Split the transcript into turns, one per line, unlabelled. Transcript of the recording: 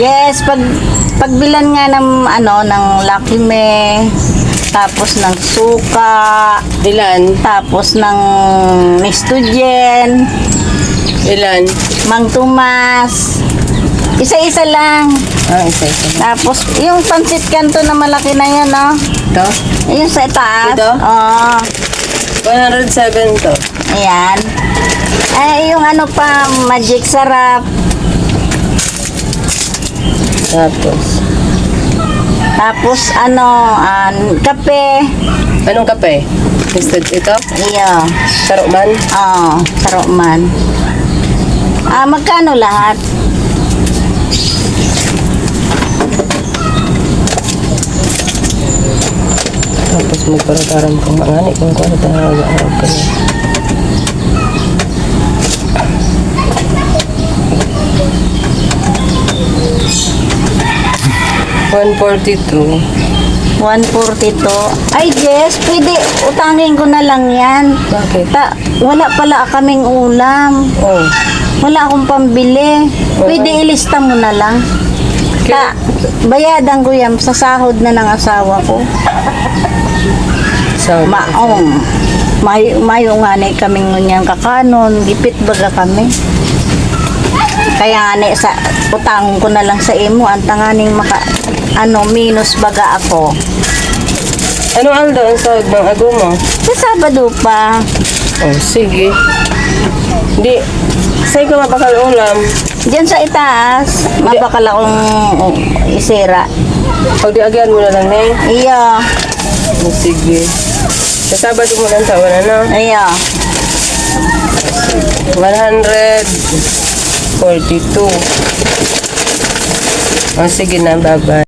Yes, pag pagbilan nga ng ano ng Lucky Me, tapos ng suka,
Ilan?
tapos ng Nestogen,
Ilan?
Mang Tomas. Isa-isa lang.
Ah, isa-isa.
Tapos yung pansit kanto na malaki na yan, no?
Ito?
Yung sa taas.
Ito?
Oo.
107 to.
Ayan. Eh, yung ano pa, magic sarap.
Tapos,
Tapos ano, ah, kape.
anong kape? Listed ito?
Iyo.
Tarokman?
Oo, sarap man. Ah, magkano lahat?
Tapos magparataran kung mangani kung kung ano tayo mag-aarap ka na. One forty-two.
142. Ay, Jess, pwede utangin ko na lang yan.
Bakit?
Ta, wala pala kaming ulam.
Oh,
Wala akong pambili. Pwede ilista mo na lang. Ta, bayadan ko yan sa sahod na ng asawa ko.
so,
Maong. May, mayo nga na kaming ngunyan kakanon. Gipit baga kami. Kaya nga sa utang ko na lang sa imo. Ang tanganing maka, ano, minus baga ako.
ano Aldo ang sahod ng ago mo?
Sa Sabado pa.
Oh, sige. Di, sa'yo ka mapakal ulam.
Diyan sa itaas, mabakal akong uh, isira.
Pag di agyan mo na lang, Nay.
Iyo,
Oh, sige. Sa Sabado mo lang taon, ano?
iyo.
142. Oh, sige na, bye-bye.